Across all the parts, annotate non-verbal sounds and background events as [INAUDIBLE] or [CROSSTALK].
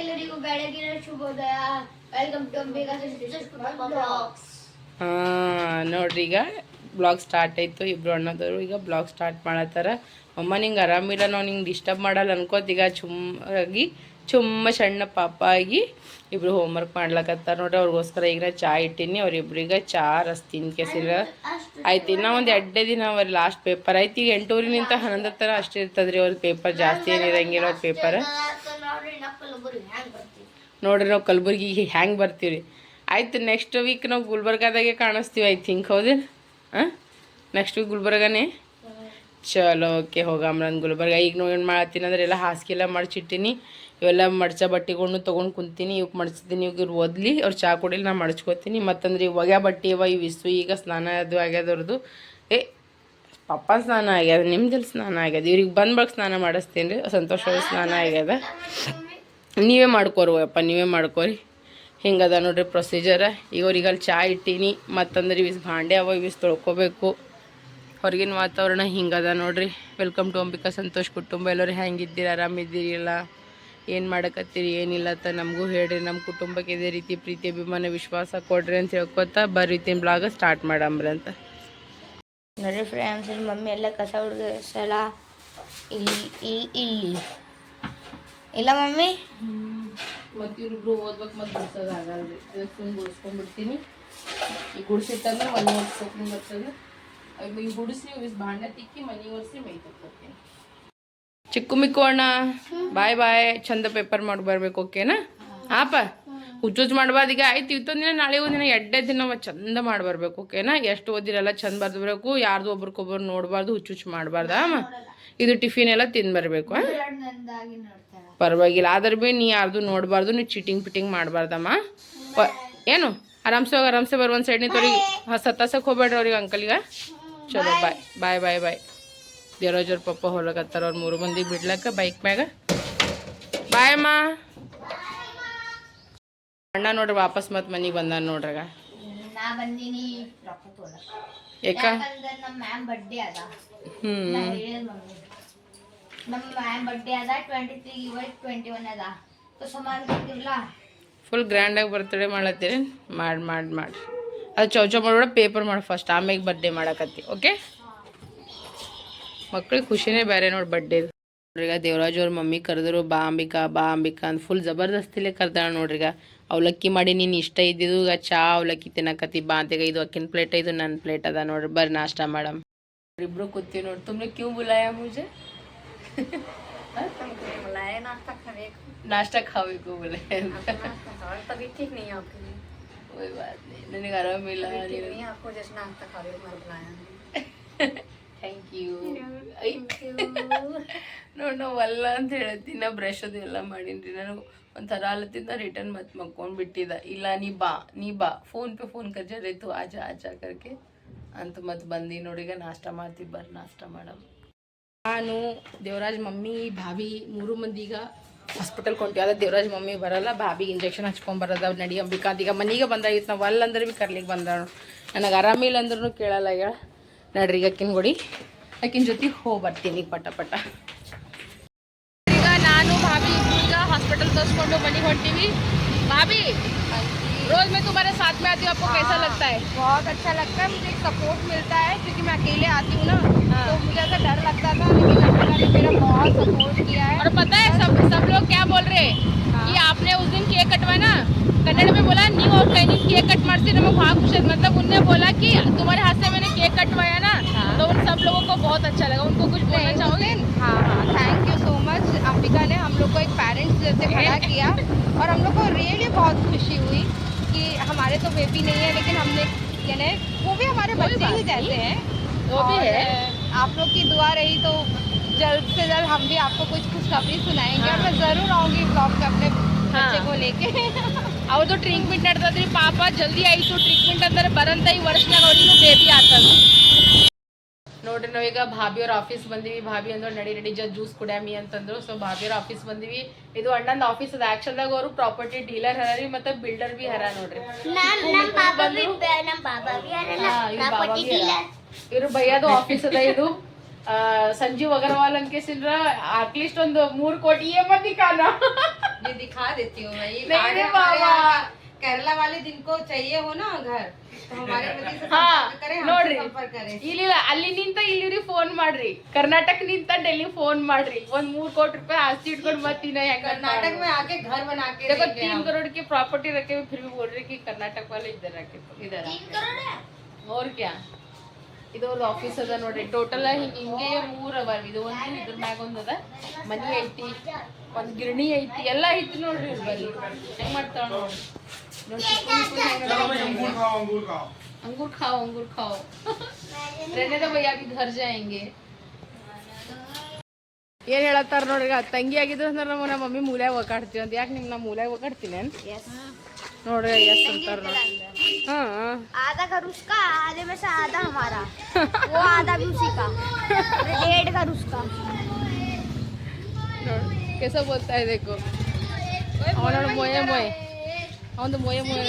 ಎಲ್ಲರಿಗೂ ಬೆಳಗಿನ ಶುಭೋದಯ. ವೆಲ್ಕಮ್ ಟು ಬ್ಲಾಗ್ಸ್ ಹಾ ನೋಡ್ರಿ ಈಗ ಬ್ಲಾಗ್ ಸ್ಟಾರ್ಟ್ ಆಯ್ತು. ಇಬ್ರು ಅಣ್ಣದವರು ಈಗ ಬ್ಲಾಗ್ ಸ್ಟಾರ್ಟ್ ಮಾಡತ್ತಾರ. ಅಮ್ಮ ನಿಂಗೆ ಆರಾಮಿಲ್ಲ ನಾವು ನಿಂಗೆ ಡಿಸ್ಟರ್ಬ್ ಮಾಡಲ್ಲ ಅನ್ಕೋತ ಈಗ ಚುಮ್ಮಾಗಿ ಚುಮ್ಮ ಸಣ್ಣ ಪಾಪ ಆಗಿ ಇಬ್ರು ಹೋಮ್ವರ್ಕ್ ಮಾಡ್ಲಕತ್ತಾರ. ನೋಡ್ರಿ ಅವ್ರಿಗೋಸ್ಕರ ಈಗ ನಾ ಚಾ ಇಟ್ಟೀನಿ. ಅವ್ರಿಬ್ರಿಗೆ ಚಾ ರಸ್ತಿನ ಕೆಸಿರ. ಆಯ್ತು ಇನ್ನ ಒಂದು ಎರಡೇ ದಿನ ಅವ್ರ ಲಾಸ್ಟ್ ಪೇಪರ್ ಆಯ್ತು ಈಗ ಎಂಟೂರಿನಿಂದ ಹನ್ನೊಂದರ ಥರ ಅಷ್ಟೇ ಇರ್ತದ್ರಿ ಅವ್ರ ಪೇಪರ್ ಜಾಸ್ತಿ ಏನಿರಂಗಿರೋ ಅವ್ರ ಪೇಪರ್ ನೋಡ್ರಿ ನಾವು ಕಲಬುರ್ಗಿಗೆ ಹ್ಯಾಂಗೆ ಬರ್ತೀವಿ ಆಯ್ತು ನೆಕ್ಸ್ಟ್ ವೀಕ್ ನಾವು ಗುಲ್ಬರ್ಗಾದಾಗೆ ಕಾಣಿಸ್ತೀವಿ ಐ ಥಿಂಕ್ ಹೌದು? ಹಾಂ? ನೆಕ್ಸ್ಟ್ ವೀಕ್ ಗುಲ್ಬರ್ಗಾನೇ? ಚಲೋ ಓಕೆ ಹೋಗಮ್ಮ ನಾನು ಗುಲ್ಬರ್ಗ. ಈಗ ನಾವು ಏನು ಮಾಡತ್ತೀನಿ ಅಂದ್ರೆ ಎಲ್ಲ ಹಾಸಿಗೆ ಎಲ್ಲ ಮಡ್ಚಿಟ್ಟಿನಿ. ಇವೆಲ್ಲ ಮಡ್ಚ ಬಟ್ಟೆಗಳ್ನು ತೊಗೊಂಡು ಕುಂತೀನಿ. ಇವಾಗ ಮಡ್ಚಿದ್ದೀನಿ ಇವ್ರು ಓದ್ಲಿ. ಅವ್ರು ಚಹಾ ಕುಡಿಲಿ ನಾ ಮಡಚ್ಕೋತೀನಿ. ಮತ್ತಂದ್ರೆ ಇವಾಗ ಬಟ್ಟೆ ಇವ ಇವು ಈಗ ಸ್ನಾನ ಅದು ಆಗ್ಯದವ್ರದ್ದು ಏ ಪಪ್ಪ ಸ್ನಾನ ಆಗ್ಯದ ನಿಮ್ದಲ್ಲಿ ಸ್ನಾನ ಆಗ್ಯದ? ಇವ್ರಿಗೆ ಬಂದ ಸ್ನಾನ ಮಾಡಿಸ್ತೀನಿ ರೀ ಸಂತೋಷ ಸ್ನಾನ ಆಗ್ಯದ. ನೀವೇ ಮಾಡ್ಕೋರಿ ಅಪ್ಪ, ನೀವೇ ಮಾಡ್ಕೋರಿ. ಹಿಂಗದ ನೋಡ್ರಿ ಪ್ರೊಸೀಜರ ಈಗ ಅವ್ರಿಗೆ ಅಲ್ಲಿ ಚಾ ಇಟ್ಟೀನಿ, ಮತ್ತಂದ್ರೆ ಇವಿಸ್ ಭಾಂಡೆ ಅವ, ಇವಿಸ್ ತೊಳ್ಕೊಬೇಕು. ಹೊರಗಿನ ವಾತಾವರಣ ಹಿಂಗದ ನೋಡ್ರಿ. ವೆಲ್ಕಮ್ ಟು ಅಂಬಿಕಾ ಸಂತೋಷ್ ಕುಟುಂಬ. ಎಲ್ಲರೂ ಹೆಂಗಿದ್ದೀರಿ ಆರಾಮಿದ್ದೀರಿಲ್ಲ ಏನು ಮಾಡಕತ್ತೀರಿ, ಏನಿಲ್ಲ ಅಂತ ನಮಗೂ ಹೇಳ್ರಿ. ನಮ್ಮ ಕುಟುಂಬಕ್ಕೆ ಇದೇ ರೀತಿ ಪ್ರೀತಿ, ಅಭಿಮಾನ, ವಿಶ್ವಾಸ ಕೊಡ್ರಿ ಅಂತ ಹೇಳ್ಕೊತ ಬರೀತೀನಿ ಬ್ಲಾಗ ಸ್ಟಾರ್ಟ್ ಮಾಡಂಬ್ರಿ ಅಂತ. ನೋಡ್ರಿ ಫ್ರೆಂಡ್ಸ್ ಮಮ್ಮಿ ಎಲ್ಲ ಕಸ ಹುಡುಗಿಸಲ್ಲ ಇಲ್ಲಿ ಇಲ್ಲಿ ಇಲ್ಲಿ. ಇಲ್ಲ ಮಮ್ಮಿ? ಮತ್ತು ಇವ್ರಿಬ್ರು ಓದ್ಬೇಕು ಮತ್ತು ಗುಡ್ಸೋದು ಆಗಲ್ಲ ರೀ ಅದಕ್ಕೆ ಸುಮ್ಮನೆ ಗುಡಿಸ್ಕೊಂಡ್ಬಿಡ್ತೀನಿ. ಈಗ ಗುಡಿಸಿತ್ತಂದ್ರೆ ಮನೆ ಒರ್ಸ್ಕೊತೀನಿ ಬರ್ತದೆ. ಈಗ ಗುಡಿಸಿ ಭಾಂಡೆ ತಿಕ್ಕಿ ಮನೆ ಒರೆಸಿ ಮೈ ತಕ್ಕೋತೀನಿ ಚಿಕ್ಕು ಮಿಕ್ಕೋಣ ಬಾಯ್ ಬಾಯ್. ಚಂದ ಪೇಪರ್ ಮಾಡಿ ಬರ್ಬೇಕು ಓಕೆನಾ ಆಪ ಹುಚ್ಚುಚ್ಚು ಮಾಡ್ಬಾರ್ದು. ಈಗ ಆಯ್ತು ಇವತ್ತೊಂದಿನ ನಾಳೆ ಒಂದಿನ ಎಡ್ಡೆ ದಿನ ಚಂದ ಮಾಡಿ ಬರ್ಬೇಕು ಓಕೆನಾ ಎಷ್ಟು ಓದಿರಲ್ಲ, ಚಂದ ಬರ್ದು ಬರಬೇಕು ಯಾರ್ದು ಒಬ್ರಿಗೊಬ್ರು ನೋಡಬಾರ್ದು ಹುಚ್ಚುಚ್ಚು ಹುಚ್ಚು ಅಮ್ಮ ಇದು ಟಿಫಿನ್ ಎಲ್ಲ ತಿಂದು ಬರಬೇಕು ಪರವಾಗಿಲ್ಲ, ಆದ್ರೆ ಭೀ ನೀ ಯಾರ್ದು ನೋಡಬಾರ್ದು ನೀವು ಚೀಟಿಂಗ್ ಪಿಟಿಂಗ್ ಮಾಡಬಾರ್ದಮ್ಮ. ಏನು? ಆರಾಮ್ಸೆ ಹೋಗಿ, ಆರಾಮ್ಸೆ ಬರ್, ಒಂದು ಸೈಡ್ ನಿಂತವ್ರಿಗೆ ಸತ್ತಾಸಕ್ಕೆ ಹೋಗ್ಬೇಡ್ರಿ ಅವ್ರಿಗೆ ಅಂಕಲ್ಗೆ ಚಲೋ ಬಾಯ್ ಬಾಯ್ ಬಾಯ್ ಬಾಯ್ ದೇವರಾಜವ್ರ ಪಪ್ಪ ಹೊಲಕತ್ತಾರ ಅವ್ರು ಮೂರು ಮಂದಿ ಬಿಡ್ಲಕ್ಕ ಬೈಕ್ ಮ್ಯಾಗ. ಬಾಯ್ ಅಮ್ಮ. ಅಣ್ಣ ನೋಡ್ರಿ ವಾಪಸ್ ಮತ್ತೆ ಮನೆಗೆ ಬಂದಾನ ನೋಡ್ರಾಗ. ನಾ ಬಂದೀನಿ ರೊಕ್ಕ ತೋಲ ಯಾಕ ಯಾಕಂದ್ರೆ ನಮ್ಮ ಮ್ಯಾಮ್ ಬರ್ಡೇ ಅದ. ಹ್ಞೂ ನಾ ಹೇಳಿದ್ ಮಮ್ಮಿ. ನಮ್ಮ ಮ್ಯಾಮ್ ಬರ್ಡೇ ಅದ ಟ್ವೆಂಟಿ ತ್ರೀ ಇವತ್ತು ಟ್ವೆಂಟಿ ಒನ್ ಅದ ಸೊ ಸಮಾನ ಕೊಡ್ತೀವಲ್ಲ ಫುಲ್ ಗ್ರ್ಯಾಂಡಾಗಿ ಬರ್ತಡೇ ಮಾಡ್ಲತ್ತೀರಿ ಮಾಡಿ ಮಾಡಿ ಮಾಡಿ. ಅದು ಚೌ ಚೌ ಮಾಡ್ಬೇಡ ಪೇಪರ್ ಮಾಡಿ ಫಸ್ಟ್ ಆಮೇಲೆ ಬರ್ಡೇ ಮಾಡಕತ್ತಿ ಓಕೆ ಮಕ್ಳಿಗೆ ಖುಷಿನೇ ಬೇರೆ ನೋಡಿ ಬರ್ಡೇದು ನೋಡ್ರಿಗ ದೇವರಾಜ್ ಅವ್ರ ಮಮ್ಮಿ ಕರೆದ್ರು ಬಾ ಅಂಬಿಕಾ ಬಾ ಅಂಬಿಕಾ ಅಂತ ಫುಲ್ ಜಬರ್ದಸ್ತಿಲೇ ಕರ್ದಾಳ ನೋಡ್ರಿಗ. ಅವಲಕ್ಕಿ ಮಾಡಿ ನೀನು ಇಷ್ಟ ಇದ್ದಿದ್ದು ಈಗ ಚಾ ಅವಲಕ್ಕಿ ತಿನ್ನಕತ್ತಿ ಬಾ ಅಂತೀಗ ಇದು ಅಕ್ಕಿನ ಪ್ಲೇಟ್ ಇದು ನನ್ನ ಪ್ಲೇಟ್ ಅದ ನೋಡ್ರಿ ಬರ್ರಿ ನಾಷ್ಟ ಮಾಡಮ್ ಇಬ್ರು ಕೂತೀವಿ ನೋಡಿ ತುಮ್ನೆ ಕ್ಯೂ ಬುಲಾಯ ಮುಜೆ बुलाए नाश्ता खाने ನಾಷ್ಟ ಖಾಬೇಕು ಬುಲೆ और तभी ठीक नहीं है आपके लिए कोई बात नहीं ನನಗೆ ಆರಾಮಿಲ್ಲ ठीक नहीं है आपको जैसे नाश्ता खा रहे हो मैं बुलाया ಥ್ಯಾಂಕ್ ಯು ನೋಡಿ ನಾವು ಅಲ್ಲ ಅಂತ ಹೇಳತ್ತೀನಿ ನಾ ಬ್ರಷ್ ಅದು ಎಲ್ಲ ಮಾಡೀನಿ ನಾನು ಒಂಥರ ಅಲ್ಲತ್ತಿಂದ ರಿಟರ್ನ್ ಮತ್ತೆ ಮಕ್ಕೊಂಡು ಬಿಟ್ಟಿದ್ದ. ಇಲ್ಲ, ನೀ ಬಾ ನೀ ಬಾ. ಫೋನ್ ಪೇ ಫೋನ್ ಕರ್ಜರಿತ್ತು ಆಜ ಆಜ ಕರ್ಕೆ ಅಂತ ಮತ್ತೆ ಬಂದು ನೋಡಿಗ ನಾಷ್ಟ ಮಾಡ್ತೀವಿ ಬರ್ರಿ ನಾಷ್ಟ ಮಾಡಮ್. ನಾನು, ದೇವರಾಜ್ ಮಮ್ಮಿ ಭಾವಿ ಮೂರು ಮಂದಿಗ ಹಾಸ್ಪಿಟಲ್ ಕೊಂತೀವಿ ಅದ ದೇವರಾಜ್ ಮಮ್ಮಿ ಬರಲ್ಲ. ಭಾಬಿಗೆ ಇಂಜೆಕ್ಷನ್ ಹಚ್ಕೊಂಬರದ ನಡಿ ಈಗ ಮನೆಗೆ ಬಂದಾಗಿತ್ತು ನಾವು ಅಲ್ಲಂದ್ರೆ ಭೀ ಕರ್ಲಿಕ್ಕೆ ಬಂದಾಳು ನನಗೆ ಆರಾಮಿಲ್ಲ ಅಂದ್ರೂ ಕೇಳಲ್ಲ ಈಗ. ನಡ್ರಿ, ಈಗ ಅಕ್ಕಿನ ಗುಡಿ. ಅಕ್ಕಿನ ಜೊತೆ ಹೋಗಿ ಬರ್ತೀನಿ ಪಟ ಪಟ ಈಗ ನಾನು ಭಾಬಿ ಹಾಸ್ಪಿಟಲ್ ತೋರಿಸ್ಕೊಂಡು ಮನೆಗೆ ಹೊಂಟೀವಿ. ಭಾಬಿ रोज मैं तुम्हारे साथ में आती हूँ आपको कैसा लगता है? बहुत अच्छा लगता है मुझे सपोर्ट मिलता है क्योंकि मैं अकेले आती हूँ ना तो मुझे ऐसा डर लगता था लेकिन ने मेरा बहुत सपोर्ट किया है। और पता है सब सब लोग क्या बोल रहे हैं? कि आपने उस दिन केक कटवाया ना कन्नड़ में बोला न्यू ओपनिंग केक कट मारती नमक वहाँ खुश मतलब उनने बोला कि तुम्हारे हाथ से मैंने केक कटवाया ना तो उन सब लोगों को बहुत अच्छा लगा। उनको कुछ बोलना चाहोगे? हाँ हाँ thank you so much Ambika ने हम लोग को एक पेरेंट्स जैसे खड़ा किया और हम लोग को रियली बहुत खुशी हुई। कि हमारे तो बेबी नहीं है लेकिन हमने यानी वो भी हमारे बच्चे ही जैसे हैं। वो भी है। आप लोग की दुआ रही तो जल्द से जल्द हम भी आपको कुछ खुशखबरी सुनाएँगे और मैं हाँ। ज़रूर आऊँगी ब्लॉग में अपने बच्चे को हाँ। लेके। [LAUGHS] और तो ट्रीटमेंट पापा जल्दी आई तो ट्रीटमेंट अंदर बरनता ही वर्ष लगा बेबी आता ನೋಡ್ರಿ ನಾವೀಗ ಭಾಭಿಯವ್ರ ಆಫೀಸ್ ಬಂದಿವಿ. ಭಾಬಿ ಅಂದ್ರೆ ನಡಿ ನಡಿ ಜ ಜ್ಯೂಸ್ ಕುಡ್ಯಾಮಿ ಅಂತಂದ್ರು. ಸೊ ಭಾಭಿಯವ್ರ ಆಫೀಸ್ ಬಂದಿವಿ. ಇದು ಅಣ್ಣನ ಆಫೀಸ್ ಅದ. ಆಕ್ಷನ್ದಾಗ ಅವರು ಪ್ರಾಪರ್ಟಿ ಡೀಲರ್ ಹರಾರಿ ಮತ್ತೆ ಬಿಲ್ಡರ್ ಬಿ ಹರ ನೋಡ್ರಿ ಇವ್ರು ಬೈಯೋದು ಆಫೀಸ್ ಅದ ಇದು. ಸಂಜೀವ್ ಅಗರ್ವಾಲ್ ಅಂತ ಕೇಸಿಂದ್ರ ಅಟ್ಲೀಸ್ಟ್ ಒಂದು ಮೂರ್ ಕೋಟಿ ಮಂದಿ ಕಾಲ ದಿಖಾ ದೇತಿ देती हूँ मैं ये नहीं कार्ड रे हमारे बाबा। यहाँ का केरला वाले जिनको चाहिए हो ना घर तो हमारे पति से हाँ, संपर्क करें नोड्री। हमसे संपर्क करें ಇಲ್ಲಿಲ್ಲ ಅಲ್ಲಿ ನಿಂತ ಇಲ್ಲಿ ಫೋನ್ ಮಾಡ್ರಿ ಕರ್ನಾಟಕ ನಿಂತ ಡೆಲ್ಲಿ ಫೋನ್ ಮಾಡ್ರಿ ಒಂದ್ ಮೂರ್ ಕೋಟಿ ರೂಪಾಯಿ ಆಸ್ತಿ ಇಟ್ಕೊಂಡು ಮತ್ತಿನ ಹೆಂಗ कर्नाटक में आके घर बना के देखो देंगे तीन हम। करोड़ की प्रॉपर्टी रखे हुए फिर भी बोल रहे कि कर्नाटक वाले इधर रखे तो इधर आ। और क्या ಇದು ಅವ್ರದ್ದು ಆಫೀಸ್ ಅದ ನೋಡ್ರಿ ಟೋಟಲ್ ಹಿಂಗೆ ಮೂರ್ ಅವ ಇದು ಒಂದು ಇದ್ರ ಮ್ಯಾಗ ಒಂದ್ ಅದ ಮನಿ ಐತಿ ಒಂದ್ ಗಿರಣಿ ಐತಿ ಎಲ್ಲ ಐತಿ ನೋಡ್ರಿ ಇವ್ರ್ ಬಲ್ಲಿ ಹೆಂಗ್ ಮಾಡ್ತಾಳ ನೋಡ್ರಿ ನೋಡ್ ಚಿಕ್ಕ ಚಿಕ್ಕ ಹೆಂಗ್ ಅದಾವ ನೋಡ್ರಿ. अंगूर खाओ अंगूर खाओ रहने दो भैया अभी घर जाएंगे ಏನ್ ಹೇಳತ್ತಾರ ನೋಡ್ರಿ ಈಗ ತಂಗಿ ಆಗಿದ್ರು ಅಂದ್ರೆ ನಮ್ಮ ನಮ್ಮ ಮಮ್ಮಿ ಮೂಲ್ಯಾಗ ಒಕಾಡ್ತೀವಿ ಅಂತ ಯಾಕೆ ನಿಮ್ ನಾ ಮೂಲ್ಯಾಗ ಒಕಾಡ್ತೀನಿ ಏನ್ ನೋಡ್ರಿ ಎಸ್ ಅಂತಾರ ನೋಡ್ರಿ ಹಾ आधा घर उसका आधे में से आधा हमारा वो आधा भी उसी का डेढ़ घर उसका ನೋಡಿ ಕೆಸ ಬೋಲ್ತಾ ಇದೆ देखो ಅವನ ಮೊಯ ಮೊಯ್ ಅವನದು ಮೊಯ ಮೊಯ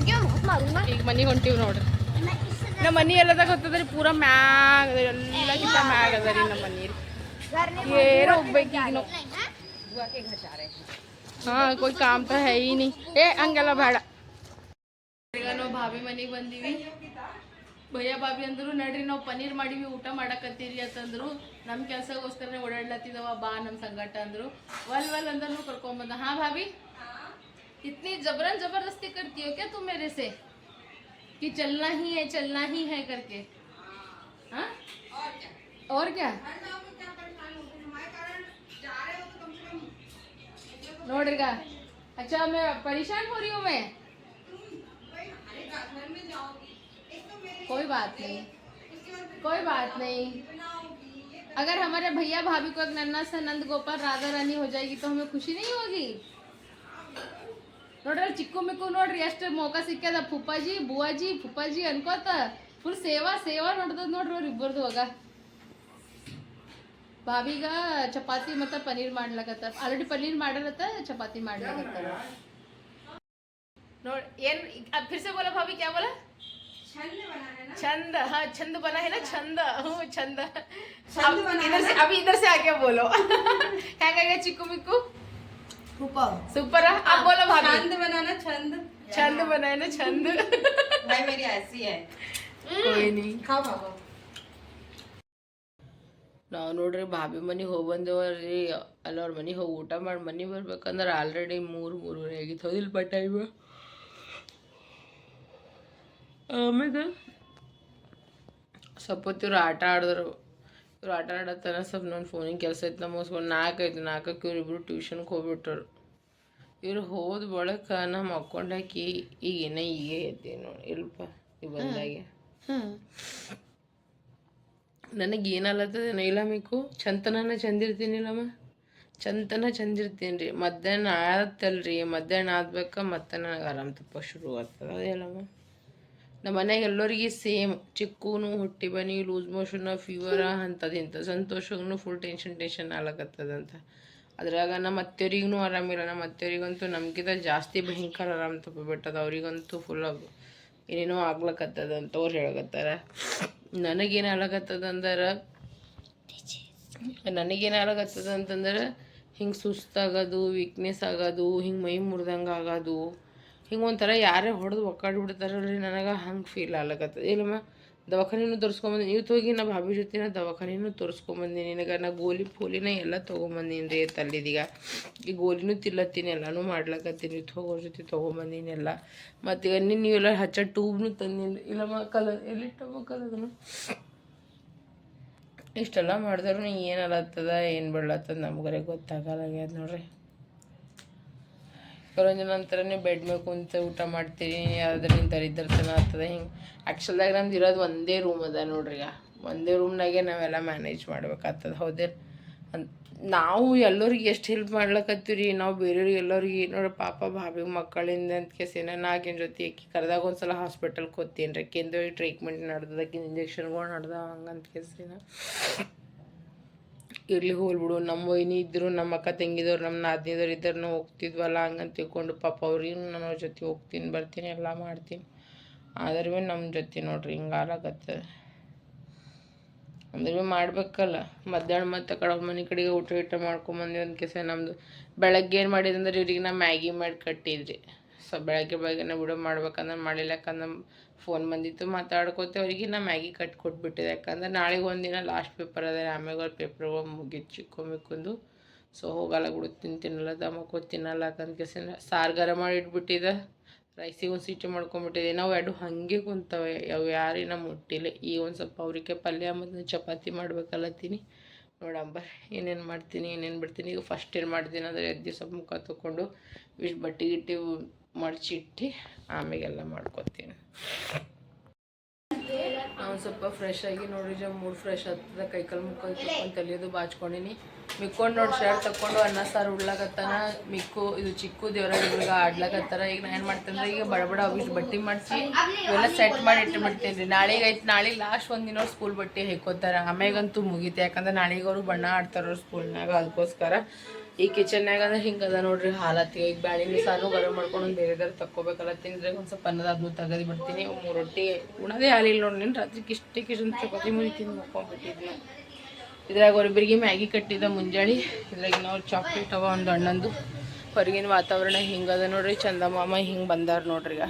क्यों मारूंगा ಈಗ ಮನಿಗೆ ಹೊಂಟಿವಿ ನೋಡ್ರಿ ನಮ್ಮ ಮನಿ ಎಲ್ಲದಾಗ ಗೊತ್ತದ್ರಿ ಪೂರಾ ಮ್ಯಾಗ ಅದ ಎಲ್ಲಕ್ಕಿಂತ ಮ್ಯಾಗ ಅದ ರೀ ನಮ್ಮ ಮನಿ घर ने ಏರ್ ಹೋಗ್ಬೇಕು ಈಗ ನಾವು बुआ के घर जा रहे हैं ಹಾ कोई काम तो है ही नहीं ಏ ಹಂಗೆಲ್ಲ ಬೇಡ ಈಗ ನಾವು ಭಾವಿ ಮನೆಗೆ ಬಂದೀವಿ ಭಯ್ಯ ಭಾಬಿ ಅಂದ್ರು ನಡ್ರಿ ನಾವು ಪನ್ನೀರ್ ಮಾಡೀವಿ ಊಟ ಮಾಡಕತ್ತೀರಿ ಅಂತಂದ್ರು ನಮ್ಮ ಕೆಲಸಗೋಸ್ಕರನೇ ಓಡಾಡ್ಲತ್ತಿದವ ಬಾ ನಮ್ಮ ಸಂಗಟ ಅಂದ್ರು ವಲ್ ವಲ್ ಅಂದ್ರೂ ಕರ್ಕೊಂಬಂದ ಹಾ ಭಾಬಿ इतनी जबरन जबरदस्ती करती हो क्या तुम मेरे से कि चलना ही है चलना ही है करके हाँ और क्या ನೋಡ್ರಿಗ अच्छा मैं परेशान हो रही हूँ मैं कोई बात नहीं कोई बात नहीं अगर हमारे भैया भाभी को एक नन्ना सा नंद गोपाल राधा रानी हो जाएगी तो हमें खुशी नहीं होगी ನೋಡ್ರಿ ಅಲ್ಲಿ ಚಿಕ್ಕು ಮಿಕ್ಕು ನೋಡ್ರಿ ಎಷ್ಟು ಮೌಕ ಸಿಕ್ಕ್ಯದ ಫುಪ್ಪಾಜಿ ಬುವಾಜಿ ಫುಪ್ಪಾಜಿ ಅನ್ಕೋತ ಫುಲ್ ಸೇವಾ ಸೇವಾ ನೋಡ್ದದ್ ನೋಡ್ರಿ ಅವ್ರ ಇಬ್ಬರದು ಹೋಗ ಭಾವಿಗ ಚಪಾತಿ ಮತ್ತು ಪನ್ನೀರ್ ಮಾಡ್ಲಕತ್ತಾರ ಆಲ್ರೆಡಿ ಪನ್ನೀರ್ ಮಾಡಲತ್ತ ಚಪಾತಿ ಮಾಡ್ಲಕತ್ತಾರ ನೋಡ್ ಏನ್ अब फिर से बोला भाभी क्या बोला छंद हाँ छंद बना है ना छंद हूँ छंद अब इधर से अभी इधर से आके बोलो क्या कहेगा चिक्कू मिक्कू सुपर है अब बोलो भाभी छंद बनाना छंद छंद बनाए ना छंद भाई मेरी ऐसी है कोई नहीं खाओ पापा ನಾವು ನೋಡ್ರಿ ಭಾಬಿ ಮನೆಗೆ ಹೋಗಿ ಬಂದೇವ್ರಿ ಅಲ್ಲಿ ಅವ್ರ ಮನೆಗೆ ಹೋಗಿ ಊಟ ಮಾಡಿ ಮನೆಗೆ ಬರ್ಬೇಕಂದ್ರೆ ಆಲ್ರೆಡಿ ಮೂರು ಮೂರುವರೆ ಆಗಿತ್ತು ಹೌದಿಲ್ಪ ಟೈಮ್ ಆಮೇಲೆ? ಸ್ವಲ್ಪ ಇವ್ರು ಆಟ ಆಡಿದ್ರು. ಇವ್ರು ಆಟ ಆಡತ್ತಾನ ಸ್ವಲ್ಪ ನನ್ನ ಫೋನಿಗೆ ಕೆಲಸ ಐತೆ ನಮ್ಮ ಮುಗಿಸ್ಕೊಂಡು ನಾಲ್ಕೈದು ನಾಲ್ಕಕ್ಕೆ ಇವ್ರಿಬ್ರು ಟ್ಯೂಷನ್ಗೆ ಹೋಗ್ಬಿಟ್ಟರು ಇವ್ರು ಹೋದ ಬಳಿಕ ನಾ ಮಕ್ಕೊಂಡಾಕಿ ಈಗ ಏನ ಈಗ ಐತಿ ನೋಡಿ ಇಲ್ಪ ಈಗ ಬಂದಾಗೆ. ನನಗೆ ಏನಲ್ಲತ್ತದೆ ಇಲ್ಲ ಮಿಕ್ಕು ಚಂತನ ಚಂದಿರ್ತೀನಿಲ್ಲಮ್ಮ ಚಂತನ ಚಂದಿರ್ತೀನಿ ರೀ. ಮಧ್ಯಾಹ್ನ ಆತಲ್ರಿ. ಮಧ್ಯಾಹ್ನ ಆದ್ಬೇಕ ಮತ್ತೆ ನನಗೆ ಆರಾಮ್ ತಪ್ಪ ಶುರು ಆಗ್ತದೆ ಅದೇಲಮ್ಮ ನಮ್ಮ ಮನೆಗೆ ಎಲ್ಲರಿಗೆ ಸೇಮ್. ಚಿಕ್ಕೂನು ಹೊಟ್ಟೆ ಬನ್ನಿ ಲೂಸ್ ಮೋಷನ್ ಫೀವರ ಅಂಥದ್ದು, ಇಂಥ ಸಂತೋಷಗೂ ಫುಲ್ ಟೆನ್ಷನ್ ಟೆನ್ಷನ್ ಆಗ್ಲಕತ್ತದಂತ. ಅದ್ರಾಗ ನಮ್ಮ ಅತ್ತೆಯವ್ರಿಗೂ ಆರಾಮಿಲ್ಲ. ನಮ್ಮ ಅತ್ತೆಯವ್ರಿಗಂತೂ ನಮ್ಗಿಂತ ಜಾಸ್ತಿ ಭಯಂಕರ ಆರಾಮ್ ತಪ್ಪಿಬಿಟ್ಟದ ಅವ್ರಿಗಂತೂ ಫುಲ್ ಏನೇನೋ ಆಗ್ಲಕತ್ತದ ಅಂತ ಅವ್ರು ಹೇಳಕತ್ತಾರ. ನನಗೇನು ಆಗ್ಲಕತ್ತದ ಅಂದ್ರೆ ನನಗೇನು ಆಗ್ಲಕತ್ತದ ಅಂತಂದ್ರೆ ಹಿಂಗೆ ಸುಸ್ತಾಗೋದು ವೀಕ್ನೆಸ್ ಆಗೋದು, ಹಿಂಗೆ ಮೈ ಮುರಿದಂಗೆ ಆಗೋದು ಹಿಂಗೆ ಒಂಥರ ಯಾರೇ ಹೊಡೆದು ಒಕ್ಕಾಡಿ ಬಿಡ್ತಾರಲ್ರಿ ನನಗೆ ಹಂಗೆ ಫೀಲ್ ಆಗ್ಲಕತ್ತದ. ಇಲ್ಲಮ್ಮ, ದವಾಖಾನಿನೂ ತೋರಿಸ್ಕೊಂಬಂದಿನಿ ಇವತ್ತು ಹೋಗಿ ನಾ ಭಾಬಿ ಜೊತೆ ನಾ ದವಾಖಾನಿನೂ ತೋರಿಸ್ಕೊಂಬಂದಿನಿ ನಿನಗೆ ನಾ ಗೋಲಿ ಪೋಲಿನ ಎಲ್ಲ ತೊಗೊಂಬಂದಿನಿ ರೀ ತಲ್ಲಿದೀಗ ಈ ಗೋಲಿನೂ ತಿಲ್ಲತ್ತೀನಿ, ಎಲ್ಲನೂ ಮಾಡ್ಲಕತ್ತೀನಿ ಇವತ್ತು ಹೋಗೋರ ಜೊತೆ ತೊಗೊಂಬಂದಿನಿ ಎಲ್ಲ. ಮತ್ತು ಈಗ ನೀನು ನೀವೆಲ್ಲ ಹಚ್ಚ ಟ್ಯೂಬ್ನು ತಂದೀನಿ ಇಲ್ಲಮ್ಮ, ಕಲರ್ ಎಲ್ಲಿಟ್ಟಬೇಕು ಅದನ್ನು ಇಷ್ಟೆಲ್ಲ ಮಾಡಿದ್ರು ಏನಲ್ಲತ್ತದ ಏನು ಬಿಡ್ಲತ್ತದ ನಮ್ಗರೆ ಗೊತ್ತಾಗಲ್ಲಾಗ್ಯದ ನೋಡ್ರಿ. ಕೆಲವೊಂದು ನಂತರ ನೀವು ಬೆಡ್ ಮೇಲೆ ಕುಂತು ಊಟ ಮಾಡ್ತೀರಿ ಅದರಿಂದ ದರಿದ್ರತನ ಆಗ್ತದೆ. ಹಿಂಗೆ ಆ್ಯಕ್ಚುಲ್ದಾಗ ನಮ್ದು ಇರೋದು ಒಂದೇ ರೂಮ್ ಅದ ನೋಡ್ರಿ ಒಂದೇ ರೂಮ್ನಾಗೆ ನಾವೆಲ್ಲ ಮ್ಯಾನೇಜ್ ಮಾಡ್ಬೇಕಾಗ್ತದೆ ಹೌದೇ ಅಂತ ನಾವು ಎಲ್ಲರಿಗೆ ಎಷ್ಟು ಹೆಲ್ಪ್ ಮಾಡ್ಲಕತ್ತೀವಿ ನಾವು ಬೇರೆಯವ್ರಿಗೆ ಎಲ್ಲರಿಗೆ ನೋಡಿ ಪಾಪ ಭಾಬಿ ಮಕ್ಕಳಿಂದ ಅಂತ ಕೇಸಿನ ನಾಕಿನ ಜೊತೆ ಆಕಿ ಕರೆದಾಗ ಒಂದು ಸಲ ಹಾಸ್ಪಿಟಲ್ಗೆ ಹೋಗ್ತೀನಿ ರೀ ಕೆಂದು ಟ್ರೀಟ್ಮೆಂಟ್ ನಡ್ದದಕ್ಕಿಂತ ಇಂಜೆಕ್ಷನ್ಗಳು ನಡ್ದಾವ ಹಂಗಂತ ಕೇಸಿನ ಇರ್ಲಿ ಹೋಗ್ಬಿಡು. ನಮ್ಮ ಒಯ್ನಿ ಇದ್ದರು ನಮ್ಮ ಅಕ್ಕ ತಂಗಿದವ್ರು, ನಮ್ಮ ನಾದಿನಿದವ್ರು ಇದ್ದರು ನಾವು ಹೋಗ್ತಿದ್ವಲ್ಲ, ಹಂಗಂತ ತಿಳ್ಕೊಂಡು ಪಾಪ ಅವ್ರಿಗೂ ನಾನು ಅವ್ರ ಜೊತೆ ಹೋಗ್ತೀನಿ, ಬರ್ತೀನಿ, ಎಲ್ಲ ಮಾಡ್ತೀನಿ. ಆದ್ರೂ ನಮ್ಮ ಜೊತೆ ನೋಡ್ರಿ, ಹಿಂಗೆ ಅಂದ್ರೆ ಅಂದ್ರೆ ಮಾಡ್ಬೇಕಲ್ಲ. ಮಧ್ಯಾಹ್ನ ಮತ್ತೆ ಕಡೆ ಮನೆ ಕಡೆಗೆ ಊಟ ಗೀಟ ಮಾಡ್ಕೊಂಬಂದು ಒಂದು ಕೆಸ ನಮ್ಮದು ಬೆಳಗ್ಗೆ ಏನು ಮಾಡಿದಂದ್ರೆ ಇವ್ರಿಗೆ ನಾ ಮ್ಯಾಗಿ ಮಾಡಿ ಕಟ್ಟಿದ್ರಿ. ಸೊ, ಬೆಳಗ್ಗೆ ಬೆಳಗ್ಗೆನೇ ಬಿಡೋ ಮಾಡ್ಬೇಕಂದ್ರೆ ಮಾಡಿಲ್ಲ, ಯಾಕಂದ್ರೆ ಫೋನ್ ಬಂದಿತ್ತು. ಮಾತಾಡ್ಕೋತೆ ಅವ್ರಿಗೆ ನಾ ಮ್ಯಾಗಿ ಕಟ್ ಕೊಟ್ಬಿಟ್ಟಿದೆ. ಯಾಕಂದ್ರೆ ನಾಳೆಗೆ ಒಂದಿನ ಲಾಸ್ಟ್ ಪೇಪರ್ ಅದ ಆಮೇಲೆ ಪೇಪರ್ ಮುಗಿದು ಚಿಕ್ಕೊಂಬಿಕ್ಕೊಂದು ಸೊ ಹೋಗಲ್ಲ ಬಿಡು, ತಿನ್, ತಿನ್ನಲ್ಲ, ದಮಕ್ಕೂ ತಿನ್ನಲ್ಲ, ಯಾಕಂದ್ರೆ ಸಾರು ಗರ ಮಾಡಿ ಇಟ್ಬಿಟ್ಟಿದೆ. ರೈಸಿಗೆ ಒಂದು ಸೀಟಿ ಮಾಡ್ಕೊಂಬಿಟ್ಟಿದೆ ನಾವು ಎರಡು ಹಾಗೆ ಕುಂತವೆ. ಅವು ಯಾರಿನ ಮುಟ್ಟಿಲ್ಲ. ಈಗ ಒಂದು ಸ್ವಲ್ಪ ಅವ್ರಿಗೆ ಪಲ್ಯ, ಮತ್ತು ಚಪಾತಿ ಮಾಡ್ಬೇಕಲ್ಲತ್ತೀನಿ ನೋಡಂಬ ಏನೇನು ಮಾಡ್ತೀನಿ, ಏನೇನು ಬಿಡ್ತೀನಿ. ಈಗ ಫಸ್ಟ್ ಏನು ಮಾಡ್ತೀನಿ ಅಂದರೆ ಎದ್ದು ಸ್ವಲ್ಪ ಮುಖ ತೊಗೊಂಡು ಇಷ್ಟು ಬಟ್ಟೆ ಗಿಟ್ಟಿ ಮಡಚಿಟ್ಟು ಆಮೇಲೆಲ್ಲ ಮಾಡ್ಕೊತೀನಿ. ನಾನು ಸ್ವಲ್ಪ ಫ್ರೆಶ್ ಆಗಿ ನೋಡ್ರಿ ಜ, ಮೂಡ್ ಫ್ರೆಶ್ ಆಗ್ತದ, ಕೈಕಾಲು ಮುಖ ತೊಗೊಂಡು ತಲೆಯೋದು ಬಾಚ್ಕೊಂಡಿನಿ. ಮಿಕ್ಕೊಂಡು ನೋಡಿ ಶರ್ಟ್ ತಕ್ಕೊಂಡು ಅನ್ನ ಸಾರು ಉಡ್ಲಾಕತ್ತಾನ ಮಿಕ್ಕು, ಇದು ಚಿಕ್ಕು ದೇವರ ಇವ್ರಿಗೆ ಆಡ್ಲಾಕತ್ತಾರ. ಈಗ ನಾ ಏನು ಮಾಡ್ತೇನೆ ಈಗ ಬಡ ಬಡ ಅವಿಷ್ಟು ಬಟ್ಟೆ ಮಾಡಿಸಿ, ಇವೆಲ್ಲ ಸೆಟ್ ಮಾಡಿ ಇಟ್ಬಿಡ್ತೇನೆ ರೀ. ನಾಳೆಗೆ ಐತೆ, ನಾಳೆ ಲಾಸ್ಟ್ ಒಂದು ದಿನ ಸ್ಕೂಲ್ ಬಟ್ಟೆ ಹೇಕೋತಾರ ಆಮ್ಯಾಗಂತೂ ಮುಗೀತು. ಯಾಕಂದ್ರೆ ನಾಳೆಗೆ ಅವರು ಬಣ್ಣ ಆಡ್ತಾರೋ ಸ್ಕೂಲ್ನಾಗ ಅದಕ್ಕೋಸ್ಕರ ಈ ಕಿಚನ್ನಾಗ ಅಂದ್ರೆ ಹಿಂಗೆ ಅದ ನೋಡ್ರಿ, ಹಾಲತ್ತಿ ಈಗ ಬ್ಯಾಳಿ ಸಾರು ಗರಂ ಮಾಡ್ಕೊಂಡು ಒಂದು ಬೇರೆ ತಕ್ಕೋಬೇಕಲ್ಲ ತಿಂದ್ರೆ ಒಂದು ಸ್ವಲ್ಪ ಅನ್ನದ ಅದನ್ನು ತೆಗೆದು ಬಿಡ್ತೀನಿ. ಮೂರು ರೊಟ್ಟಿ ಉಣದೇ ಹಾಲಿಲ್ಲ ನೋಡಿ ನೀನು ರಾತ್ರಿಗೆ ಇಷ್ಟೇ ಕಿಶನ್ ಚಪಾತಿ ಮುರಿ ತಿಂದು ಮಕ್ಕೊಂಡ್ಬಿಟ್ಟಿದ್ನು ಇದ್ರಾಗ ಒಬ್ಬರಿಗೆ ಮ್ಯಾಗಿ ಕಟ್ಟಿದ ಮುಂಜಾನೆ ಇದ್ರಾಗ ನಾವು ಚಾಕ್ಲೇಟ್ ಅವ, ಒಂದು ಅಣ್ಣಂದು. ಹೊರಗಿನ ವಾತಾವರಣ ಹಿಂಗದ ನೋಡ್ರಿ ಚಂದಮಾಮ ಹಿಂಗೆ ಬಂದಾರ ನೋಡ್ರಿ ಈಗ.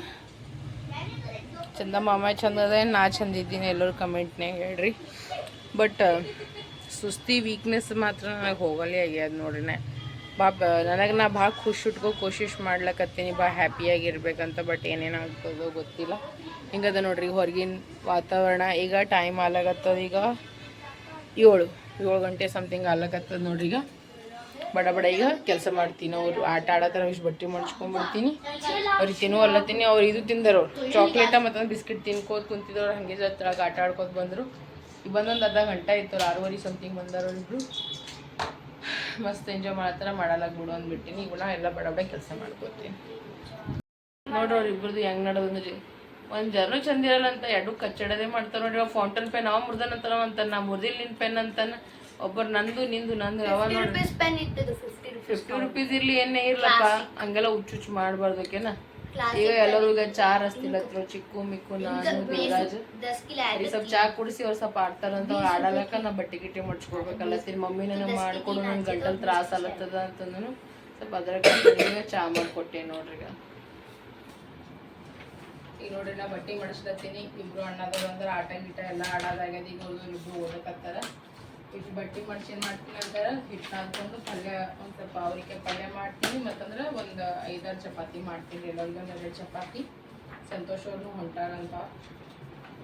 ಚಂದಮಾಮ ಚಂದ ಅದ, ನಾ ಚಂದ ಇದ್ದೀನಿ ಎಲ್ಲರೂ ಕಮೆಂಟ್ನಾಗ ಹೇಳ್ರಿ. ಬಟ್, ಸುಸ್ತಿ ವೀಕ್ನೆಸ್ ಮಾತ್ರ ನನಗೆ ಹೋಗಲೇ ಆಗ್ಯದ ನೋಡ್ರಿ ಬಾ ನನಗೆ ನಾ ಭಾಳ ಖುಷಿ ಇಟ್ಕೋ ಕೋಶಿಶ್ ಮಾಡ್ಲಕತ್ತೀನಿ ಭಾಳ ಹ್ಯಾಪಿಯಾಗಿರ್ಬೇಕಂತ ಬಟ್ ಏನೇನಾಗ್ತದೋ ಗೊತ್ತಿಲ್ಲ. ಹಿಂಗದ ನೋಡ್ರಿ, ಹೊರಗಿನ ವಾತಾವರಣ ಈಗ ಟೈಮ್ ಆಲಾಗತ್ತದ ಈಗ ಏಳು ಏಳು ಗಂಟೆ ಸಮಥಿಂಗ್ ಆಗ್ಲಕತ್ತದ ನೋಡ್ರಿ ಈಗ. ಬಡ ಬಡ ಈಗ ಕೆಲಸ ಮಾಡ್ತೀನಿ, ಅವರು ಆಟ ಆಡತ್ತಾರ ಇಷ್ಟು ಬಟ್ಟೆ ಮಾಡಿಸ್ಕೊಂಡ್ಬಿಡ್ತೀನಿ ಅವ್ರಿಗೆ ತಿನ್ನೋ ಅಲ್ಲತ್ತೀನಿ ಅವ್ರು ಇದು ತಿಂದರು ಚಾಕ್ಲೇಟ ಮತ್ತು ಬಿಸ್ಕಿಟ್ ತಿನ್ಕೋತ ಕುಂತಿದ್ದವ್ರು, ಹಾಗೆ ಜೊತೆ ಆಟ ಆಡ್ಕೋತ ಬಂದರು. ಈಗ ಬಂದೊಂದು ಅರ್ಧ ಗಂಟೆ ಇತ್ತು ಆರೂವರೆ ಸಮಥಿಂಗ್ ಬಂದರು ಇಬ್ರು. ಮಸ್ತ್ ಎಂಜಾಯ್ ಮಾಡತ್ತರ ಮಾಡಲ್ಲ ಬಿಡು ಅಂದ್ಬಿಟ್ಟಿನಿ. ಈಗ ನಾ ಎಲ್ಲ ಬಡ ಬಡ ಕೆಲಸ ಮಾಡ್ಕೋತೀನಿ. ನೋಡ್ರಿ ಇಬ್ಬರದು ಹೆಂಗ್ ನಡೆದ್ರಿ ಒಂದ್ ಜರ್ನು ಚಂದ ಇರಲ್ಲ ಅಂತ ಎರಡು ಕಚ್ಚಡದೇ ಮಾಡ್ತಾರ ನೋಡ್ರಿ. ಫೌಂಟನ್ ಪೆನ್ ಅವ ಮುರ್ದನ್ ಅಂತ ಅಂತ ನಾ ಮುರ್ದಿಲ್ ನಿನ್ ಪೆನ್ ಅಂತಾನ. ಒಬ್ಬರು ನಂದು ನಿಂದು ನಂದು ಯಾವ ಫಿಫ್ಟಿ ಫಿಫ್ಟಿ ರುಪೀಸ್ ಇರ್ಲಿ ಏನೇ ಇರ್ಲಪ್ಪ. ಹಂಗೆಲ್ಲ ಹುಚ್ಚು ಹುಚ್ಚು ಮಾಡ್ಬಾರ್ದಕ್ಕೇನ ಈಗ ಎಲ್ಲರೂ ಈಗ ಚಾ ರಸ್ತಿಲತ್ರ ಚಿಕ್ಕು ಮಿಕ್ಕು ನಾನು ದೇವರಾಜ್ ಸ್ವಲ್ಪ ಚಾ ಕುಡಿಸಿ ಅವ್ರು ಸ್ವಲ್ಪ ಆಡ್ತಾರಂತ ಅವ್ರು ಆಡಲಕ್ಕ ನಾ ಬಟ್ಟೆ ಗಿಟ್ಟೆ ಮಡ್ಚ್ಕೊಡ್ಬೇಕಲ್ಲತ್ತೀನಿ ಮಮ್ಮಿ ನನಗೆ ಮಾಡ್ಕೊಡು ನನ್ ಗಂಟಲ್ ತ್ರಾಸ ಅಲತ್ತದ ಅಂತಂದನು ಸ್ವಲ್ಪ ಅದ್ರಾಗ ಚಾ ಮಾಡ್ಕೊಟ್ಟೆ ನೋಡ್ರಿ ಈಗ. ಈಗ ನೋಡ್ರಿ ನಾ ಬಟ್ಟೆ ಮಡಿಸ್ಲತ್ತೀನಿ. ಇಬ್ರು ಅಣ್ಣದವ್ರು ಅಂದ್ರೆ ಆಟ ಗೀಟ ಎಲ್ಲ ಆಡೋದಾಗ್ಯದ. ಈಗ ಅವ್ರು ಇಬ್ರು ಓದಕತ್ತಾರ. ಇಷ್ಟು ಬಟ್ಟೆ ಮಡ್ಸಿ ಏನ್ ಮಾಡ್ತೀನಿ ಅಂತಾರ? ಹಿಟ್ಟು ಹಾಕೊಂಡು ಪಲ್ಯ, ಒಂದು ಸ್ವಲ್ಪ ಅವ್ರಿಗೆ ಪಲ್ಯ ಮಾಡ್ತೀನಿ. ಮತ್ತಂದ್ರೆ ಒಂದು ಐದಾರು ಚಪಾತಿ ಮಾಡ್ತೀನಿ. ಎಲ್ಲರಿಗೂ ಒಂದು ಎರಡು ಚಪಾತಿ. ಸಂತೋಷ ಅವ್ರನ್ನು ಹೊಂಟಾರಂತ.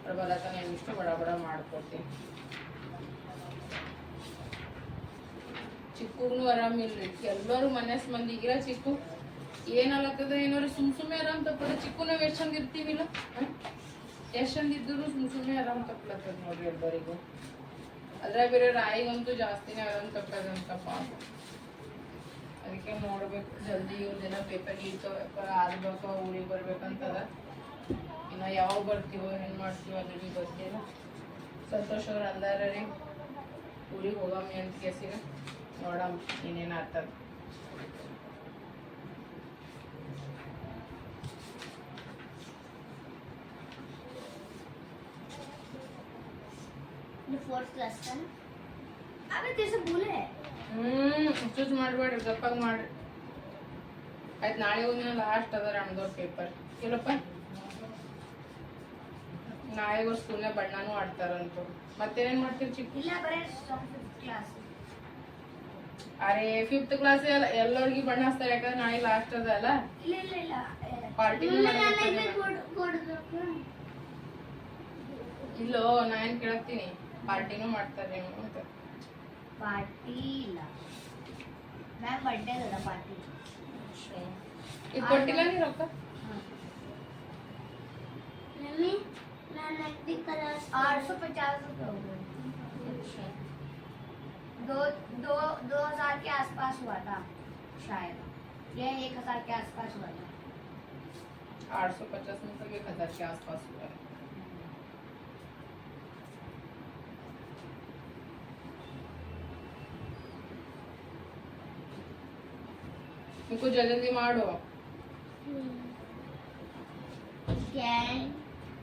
ಪ್ರಬಲತನ ಇಷ್ಟು ಬಡ ಬಡ ಮಾಡ್ಕೊಡ್ತೀನಿ. ಚಿಕ್ಕಗೂ ಆರಾಮಿಲ್ರಿ ಎಲ್ಲರೂ ಮನಸ್ ಮಂದಿಗಿರ ಚಿಕ್ಕು? ಏನಲ್ಲತ್ತದ ಏನಾರು ಸುಮ್ ಸುಮ್ಮನೆ ಆರಾಮ್ ತಪ್ಪದ? ಚಿಕ್ಕು ನಾವ್ ಎಷ್ಟ್ ಚಂದ ಇರ್ತೀವಿಲ್ಲ? ಎಷ್ಟ್ ಚಂದ ಇದ್ದರೂ ಸುಮ್ ಸುಮ್ಮನೆ ಆರಾಮ್ ತಪ್ಪಲತ್ತದ ನೋಡ್ರಿ ಎಲ್ಲರಿಗೂ. ಅದ್ರಾಗ ಬೇರೆ ರಾಯಿಗಂತೂ ಜಾಸ್ತಿನೇ ಅದೊಂದು ತಪ್ಪದಂತಪ್ಪ ಅದಕ್ಕೆ ನೋಡ್ಬೇಕು, ಜಲ್ದಿ ಇವ್ರದಿನ ಪೇಪರ್ ಗೀತೋ ಪೇಪರ್ ಆಗ್ಬೇಕು ಊರಿಗೆ ಬರ್ಬೇಕಂತದ. ಇನ್ನ ಯಾವಾಗ ಬರ್ತೀವೋ ಹೆಂಗ್ ಮಾಡ್ತೀವೋ ಅದ್ರ ಬಿ ಗೊತ್ತಿಲ್ಲ ಸಂತೋಷ್ ಅವ್ರು ಅಂದಾರ ರೀ. ಊರಿಗೆ ಹೋಗಮ್ಮಿ ಅಂತ ಕೇಸಿಗ ನೋಡಮ್ಮ, ಇನ್ನೇನು ಆಗ್ತದ. ಫೋರ್ತ್ ಕ್ಲಾಸ್ ಹ್ಮ್ ಚೂಸ್ ಮಾಡಬೇಡ್ರಿ ದಪ್ಪಾಗ ಮಾಡ್ರಿ ಆಯ್ತು ನಾಳೆ ಒಂದಿನ ಲಾಸ್ಟ್ ಅದ ನಮ್ದವ್ರ ಪೇಪರ್ ಇಲ್ಲಪ್ಪ ನಾಳೆಗೂ ಸ್ಕೂಲ್ನ ಬಣ್ಣನೂ ಆಡ್ತಾರಂತು ಮತ್ತೇನೇನು ಮಾಡ್ತೀರಿ ಚಿಕ್ಕ ಇಲ್ಲ ಕ್ಲಾಸ್ ಫಿಫ್ತ್ ಕ್ಲಾಸ್ ಎಲ್ಲ ಎಲ್ಲರಿಗೂ ಬಣ್ಣ ಹಚ್ತಾರೆ ಯಾಕಂದ್ರೆ ನಾಳೆ ಲಾಸ್ಟ್ ಅದ ಅಲ್ಲ ಇಲ್ಲ ಇಲ್ಲ ಇಲ್ಲೋ ನಾ ಏನು ಕೇಳ್ತೀನಿ ಪಾರ್ಟಿನೂ ಮಾಡ್ತಾರೆ ನೀವು ಅಂತ ಪಾರ್ಟಿ ಇಲ್ಲ ಮ್ಯಾಮ್ ಬರ್ಡೇ ಅದ ಪಾರ್ಟಿ ಇದು ಕೊಟ್ಟಿಲ್ಲ ನೀ ರೊಕ್ಕ मम्मी मैं नकदी क्लास आठ सौ पचास रुपये हो गए दो दो दो हजार के आसपास हुआ था शायद या एक हजार के आसपास हुआ था आठ सौ पचास में तक एक हजार के आसपास हुआ है ಮುಖು ಜಲ್ದಿ ಮಾಡು. Can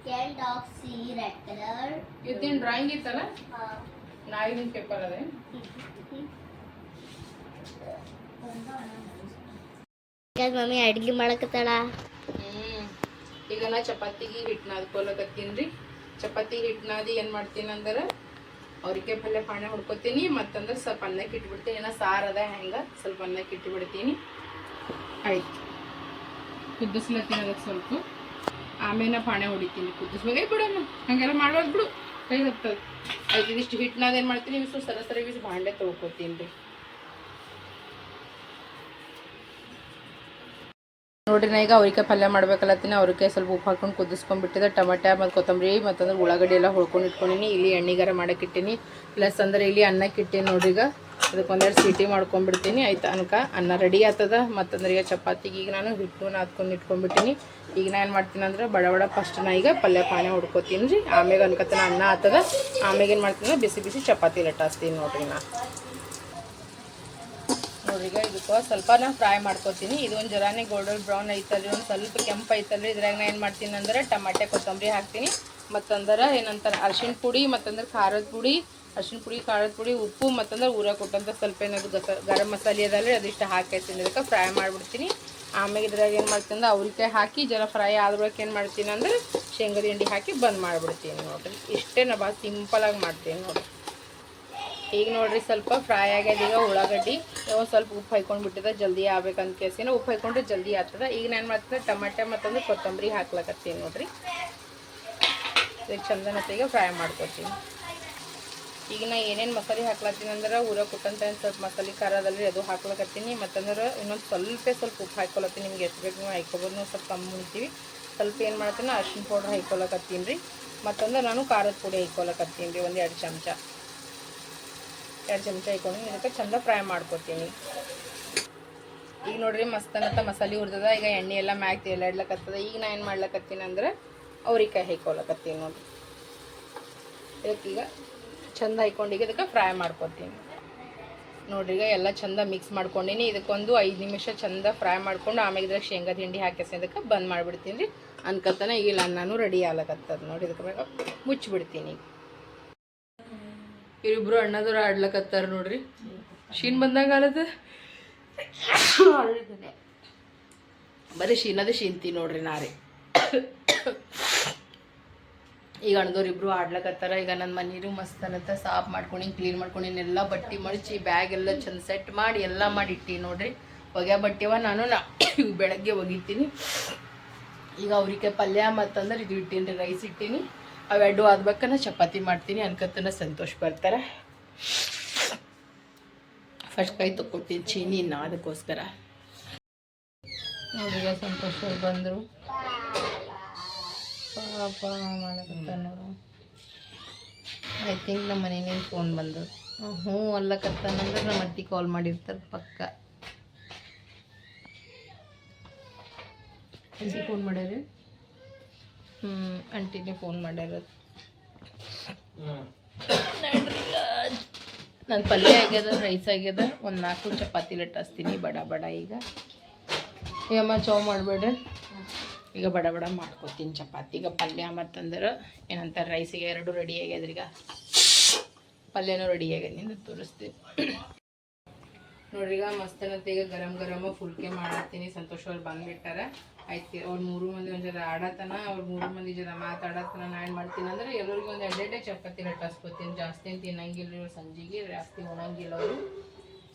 can dogs see red drawing ಇತ್ತಲ್ಲ? Uh, ನಾಯಿನ ಪೇಪರ್ ಅದೇ. ಮಮ್ಮಿ ಅಡ್ಗೆ ಮಾಡಕತ್ತಾಳ. ಹ್ಮ್. ಈಗ ನಾ ಚಪಾತಿಗೆ ಹಿಟ್ಟು ನಾದ್ ಚಪಾತಿ ಹಿಟ್ಟು ನಾದಿ ಏನು ಮಾಡ್ತೀನಿ ಅಂದ್ರೆ ಅವ್ರಿಗೆ ಪಲ್ಯ ಪಾಣೆ ಹುಡ್ಕೋತೀನಿ ಮತ್ತಂದ್ರೆ ಸ್ವಲ್ಪ ಅನ್ನಕ್ಕೆ ಇಟ್ಬಿಡ್ತೀನಿ. ಏನೋ ಸಾರು ಅದ ಹೆಂಗೆ ಸ್ವಲ್ಪ ಅನ್ನಕ್ಕೆ ಇಟ್ಬಿಡ್ತೀನಿ. ಆಯ್ತು. ಕುದಿಸ್ಲತ್ತೀನಿ ಅದಕ್ಕೆ ಸ್ವಲ್ಪ. ಆಮೇಲೆ ಪಾಣೆ ಹೊಡಿತೀನಿ ಕುದಿಸ್ಬೇಕು ಬಿಡಮ್ಮ ಹಂಗೆಲ್ಲ ಮಾಡೋದು ಬಿಡು. ಕೈ ಹತ್ತದ. ಆಯ್ತು, ಇದಿಷ್ಟು ಹಿಟ್ಟನಾದ ಏನು ಮಾಡ್ತೀನಿ? ಇವಿಷ್ಟು ಸರ ಸರ ಇವಿಷ್ಟು ಭಾಂಡೆ ತೊಳ್ಕೊತೀನಿ ರೀ. ನೋಡ್ರಿ, ನಾ ಈಗ ಅವ್ರಿಕಾಯಿ ಪಲ್ಯ ಮಾಡ್ಬೇಕಲ್ಲತ್ತೀನಿ ಅವ್ರಿಕಾಯಿ ಸ್ವಲ್ಪ ಉಪ್ಪು ಹಾಕೊಂಡು ಕುದಿಸ್ಕೊಂಡ್ಬಿಟ್ಟಿದೆ ಟಮಾಟ ಮತ್ತು ಕೊತ್ತಂಬರಿ, ಮತ್ತಂದ್ರೆ ಉಳ್ಳಾಗಡ್ಡಿ ಎಲ್ಲ ಹೊಳ್ಕೊಂಡು ಇಟ್ಕೊಂಡಿನಿ. ಇಲ್ಲಿ ಎಣ್ಣೆಗಾರ ಮಾಡಕ್ಕೆ ಇಟ್ಟೀನಿ. ಪ್ಲಸ್ ಅಂದ್ರೆ ಇಲ್ಲಿ ಅನ್ನಕ್ಕಿಟ್ಟೀನಿ ನೋಡ್ರಿ ಈಗ. ಅದಕ್ಕೆ ಒಂದೆರಡು ಸೀಟಿ ಮಾಡ್ಕೊಂಡ್ಬಿಡ್ತೀನಿ. ಆಯ್ತು ಅನ್ಕ? ಅನ್ನ ರೆಡಿ ಆಗ್ತದ? ಮತ್ತಂದ್ರೆ ಈಗ ಚಪಾತಿಗೆ ಈಗ ನಾನು ಹಿಟ್ಟು ನಾದ್ಕೊಂಡು ಇಟ್ಕೊಂಡ್ಬಿಟ್ಟಿನಿ. ಈಗ ನಾ ಏನು ಮಾಡ್ತೀನಿ ಅಂದ್ರೆ ಬಡ ಬಡ ಫಸ್ಟ್ ನಾ ಈಗ ಪಲ್ಯ ಪಾನೆ ಹೊಡ್ಕೊತೀನಿ ರೀ. ಆಮೇಲೆ ಅನ್ಕತನ ಅನ್ನ ಆಗ್ತದ. ಆಮೇಲೆ ಏನು ಮಾಡ್ತೀನಿ ಬಿಸಿ ಬಿಸಿ ಚಪಾತಿ ಲಟ್ಟಾಸ್ತೀನಿ ನೋಡ್ರಿ ನಾ. ನೋಡ್ರಿ ಈಗ ಇದಕ್ಕೆ ಸ್ವಲ್ಪ ನಾ ಫ್ರೈ ಮಾಡ್ಕೊತೀನಿ. ಇದು ಒಂದು ಜರಾನೆ ಗೋಲ್ಡನ್ ಬ್ರೌನ್ ಐತಲ್ರಿ, ಒಂದು ಸ್ವಲ್ಪ ಕೆಂಪು ಐತಲ್ರಿ. ಇದ್ರಾಗ ನಾ ಏನು ಮಾಡ್ತೀನಿ ಅಂದ್ರೆ ಟಮಾಟೆ ಕೊತ್ತಂಬರಿ ಹಾಕ್ತೀನಿ. ಮತ್ತಂದ್ರೆ ಏನಂತಾರೆ ಅರ್ಶಿನ ಪುಡಿ, ಮತ್ತಂದ್ರೆ ಖಾರದ ಪುಡಿ ಅರ್ಶಿಣ ಪುಡಿ, ಖಾರದ ಪುಡಿ, ಉಪ್ಪು ಮತ್ತಂದ್ರೆ ಊರ ಕೊಟ್ಟಂತ ಸ್ವಲ್ಪ ಏನದು ಗಸ, ಗರಂ ಮಸಾಲೆ ಅದಲ್ಲ ಅದಿಷ್ಟು ಹಾಕೈತೀನಿ ಅದಕ್ಕೆ ಫ್ರೈ ಮಾಡಿಬಿಡ್ತೀನಿ. ಆಮೇಲೆ ಇದ್ರಾಗ ಏನು ಮಾಡ್ತೀನಿ ಅಂದ್ರೆ ಅವ್ರಿಕಾಯಿ ಹಾಕಿ ಜರ ಫ್ರೈ ಆದ್ರೊಳಕ್ಕೆ ಏನು ಮಾಡ್ತೀನಿ ಅಂದ್ರೆ ಶೇಂಗದ ಹಿಂಡಿ ಹಾಕಿ ಬಂದ್ ಮಾಡಿಬಿಡ್ತೀನಿ ನೋಡ್ರಿ. ಇಷ್ಟೇ ನಾ ಭಾಳ ಸಿಂಪಲಾಗಿ ಮಾಡ್ತೀನಿ ನೋಡ್ರಿ. ಈಗ ನೋಡ್ರಿ ಸ್ವಲ್ಪ ಫ್ರೈ ಆಗ್ಯದ. ಈಗ ಉಳ್ಳಾಗಡ್ಡಿ ಸ್ವಲ್ಪ ಉಪ್ಪು ಹಾಕೊಂಡು ಬಿಟ್ಟಿದೆ. ಜಲ್ದಿ ಆಗ್ಬೇಕಂತ ಕೇಸಿನ ಉಪ್ಪು ಹಾಕೊಂಡ್ರೆ ಜಲ್ದಿ ಆಗ್ತದ. ಈಗ ನಾನು ಮಾಡ್ತೀನಿ, ಟಮಾಟೆ ಮತ್ತೊಂದು ಕೊತ್ತಂಬರಿ ಹಾಕ್ಲಕತ್ತೀನಿ ನೋಡ್ರಿ. ಈಗ ಈಗ ಫ್ರೈ ಮಾಡ್ಕೊತೀನಿ. ಈಗ ನಾ ಏನೇನು ಮಸಾಲೆ ಹಾಕ್ಲತ್ತೀನಿ ಅಂದ್ರೆ ಊರ ಕುಟ್ಟಂತ ಸ್ವಲ್ಪ ಮಸಾಲೆ ಖಾರ ಅದಲ್ರಿ ಅದು ಹಾಕ್ಲಕತ್ತೀನಿ. ಮತ್ತಂದ್ರೆ ಇನ್ನೊಂದು ಸ್ವಲ್ಪ ಸ್ವಲ್ಪ ಉಪ್ಪು ಹಾಕ್ಕೊಳತ್ತೀನಿ. ನಿಮ್ಗೆ ಎಷ್ಟು ಬೇಕು ನೀವು ಹಾಕೋಬೋದು ಸ್ವಲ್ಪ ಕಮ್ಮಿ ಉಣ್ತೀವಿ. ಸ್ವಲ್ಪ ಏನು ಮಾಡ್ತೀನಿ ಅರ್ಶಿನ ಪೌಡ್ರ್ ಹಾಕ್ಕೊಳಕತ್ತೀನಿ ರೀ. ಮತ್ತಂದ್ರೆ ನಾನು ಖಾರದ ಪುಡಿ ಹಾಕ್ಕೊಳಕತ್ತೀನಿ ರೀ, ಒಂದು ಎರಡು ಚಮಚ. ಎರಡು ಚಮಚ ಹಾಕೊಂಡು ಇದಕ್ಕೆ ಚಂದ ಫ್ರೈ ಮಾಡ್ಕೊತೀನಿ. ಈಗ ನೋಡ್ರಿ ಮಸ್ತನತ್ತ ಮಸಾಲೆ ಹುರಿದದ. ಈಗ ಎಣ್ಣೆ ಎಲ್ಲ ಮ್ಯಾಗ್ ತೇಲಾಡ್ಲಕತ್ತದ. ಈಗ ನಾ ಏನು ಮಾಡ್ಲಕತ್ತೀನಿ ಅಂದ್ರೆ ಅವ್ರಿಕಾಯಿ ಹಾಕೊಳಕತ್ತೀನಿ ನೋಡ್ರಿ. ಇದಕ್ಕೀಗ ಚಂದ ಹಾಕೊಂಡು ಈಗ ಇದಕ್ಕೆ ಫ್ರೈ ಮಾಡ್ಕೊತೀನಿ. ನೋಡ್ರಿ ಈಗ ಎಲ್ಲ ಚಂದ ಮಿಕ್ಸ್ ಮಾಡ್ಕೊಂಡಿನಿ. ಇದಕ್ಕೊಂದು ಐದು ನಿಮಿಷ ಚಂದ ಫ್ರೈ ಮಾಡ್ಕೊಂಡು ಆಮೇಲೆ ಇದ್ರಾಗ ಶೇಂಗಾ ಹಿಂಡಿ ಹಾಕಿಸಿ ಅದಕ್ಕೆ ಬಂದ್ ಮಾಡಿಬಿಡ್ತೀನಿ ರೀ. ಅನ್ಕತ್ತನ ಈಗ ಅನ್ನನೂ ರೆಡಿ ಆಗ್ಲಕತ್ತದ ನೋಡಿ ಇದಕ್ಕೆ ಬೇಗ ಮುಚ್ಚಿಬಿಡ್ತೀನಿ ಇವರಿಬ್ರು ಅಣ್ಣದವ್ರು ಆಡ್ಲಕತ್ತಾರ ನೋಡ್ರಿ. ಶೀನ್ ಬಂದಾಗ ಆಲದ? ಬರೀ ಶೀನದ ಶೀನ್ತಿ ನೋಡ್ರಿ ನಾರೇ. ಈಗ ಅಣ್ಣದವ್ರು ಇಬ್ರು ಆಡ್ಲಕತ್ತಾರ, ಈಗ ನನ್ನ ಮನೀರು ಮಸ್ತ್ ಅನ್ನತ್ತ ಸಾಫ್ ಮಾಡ್ಕೊಂಡು ಕ್ಲೀನ್ ಮಾಡ್ಕೊಂಡು ಎಲ್ಲ ಬಟ್ಟೆ ಮಡಚಿ ಬ್ಯಾಗ್ ಎಲ್ಲ ಚಂದ ಸೆಟ್ ಮಾಡಿ, ಎಲ್ಲ ಮಾಡಿ ಇಟ್ಟಿನಿ ನೋಡ್ರಿ. ಒಗ್ಯ ಬಟ್ಟೆವ, ನಾನು ನಾ [COUGHS] ಬೆಳಗ್ಗೆ ಒಗಿತೀನಿ. ಈಗ ಅವ್ರಿಗೆ ಪಲ್ಯ ಮತ್ತಂದ್ರೆ ಇದು ಇಟ್ಟೀನಿ ರೀ ರೈಸ್ ಇಟ್ಟೀನಿ ಅವೆರಡು ಆದ್ಬೇಕನ್ನ ಚಪಾತಿ ಮಾಡ್ತೀನಿ, ಅನ್ಕತ್ತನ ಸಂತೋಷ ಬರ್ತಾರೆ. ಫಸ್ಟ್ ಕೈ ತಗೊತೀನಿ ಚೀನಿ ನಾ ಅದಕ್ಕೋಸ್ಕರ. ಸಂತೋಷ ಬಂದರು. ಪಾಪ ಮಾಡಕತ್ತಾನ ನೋಡು. ಐ ಥಿಂಕ್ ನಮ್ಮ ಮನೇನೇನು ಫೋನ್ ಬಂದು ಹ್ಞೂ ಅಲ್ಲಕತ್ತಾನಂದ್ರೆ ನಮ್ಮ ಅತ್ತಿ ಕಾಲ್ ಮಾಡಿರ್ತಾರೆ ಪಕ್ಕ. ಅಂಟಿ ಫೋನ್ ಮಾಡ್ಯಾರ ಹ್ಞೂ ಅಂಟಿನೇ ಫೋನ್ ಮಾಡ್ಯಾರ. ನನ್ನ ಪಲ್ಯ ಆಗ್ಯದ ರೈಸ್ ಆಗ್ಯದ ಒಂದು ನಾಲ್ಕು ಚಪಾತಿ ಲಟ್ಟಿಸ್ತೀನಿ ಬಡ ಬಡ ಈಗ. ಏಮ್ಮ ಚೌ ಮಾಡಬೇಡ್ರಿ. ಈಗ ಬಡ ಬಡ ಮಾಡ್ಕೊತೀನಿ ಚಪಾತಿ. ಈಗ ಪಲ್ಯ ಮತ್ತಂದ್ರೆ ಏನಂತಾರೆ ರೈಸಿಗೆ ಎರಡು ರೆಡಿ ಈಗ. ಪಲ್ಯನೂ ರೆಡಿ ಆಗ್ಯದ ನಿಂದ ತೋರಿಸ್ತೀನಿ. ನೋಡ್ರಿ, ಈಗ ಮಸ್ತ್ ಅನ್ನತ್ತೆ ಈಗ ಗರಂ ಗರಮ ಫುಲ್ಕೆ ಮಾಡತ್ತೀನಿ. ಸಂತೋಷ್ ಅವ್ರು ಬಂದ್ಬಿಟ್ಟಾರ. ಆಯ್ತು, ಅವ್ರು ಮೂರು ಮಂದಿ ಒಂದು ಜರ ಆಡತನ, ಅವ್ರು ಮೂರು ಮಂದಿ ಜರ ಮಾತಾಡತನ. ನಾ ಏನು ಮಾಡ್ತೀನಿ ಅಂದ್ರೆ, ಎಲ್ಲರಿಗೂ ಒಂದು ಎರಡೆರಡೇ ಚಪಾತಿ ಲಟ್ಟಿಸ್ಕೊತೀನಿ ಜಾಸ್ತಿ ತಿನ್ನಂಗಿಲ್ಲ ಇವ್ರು, ಸಂಜೆಗೆ ಜಾಸ್ತಿ ಉಣಂಗಿಲ್ಲ ಅವರು.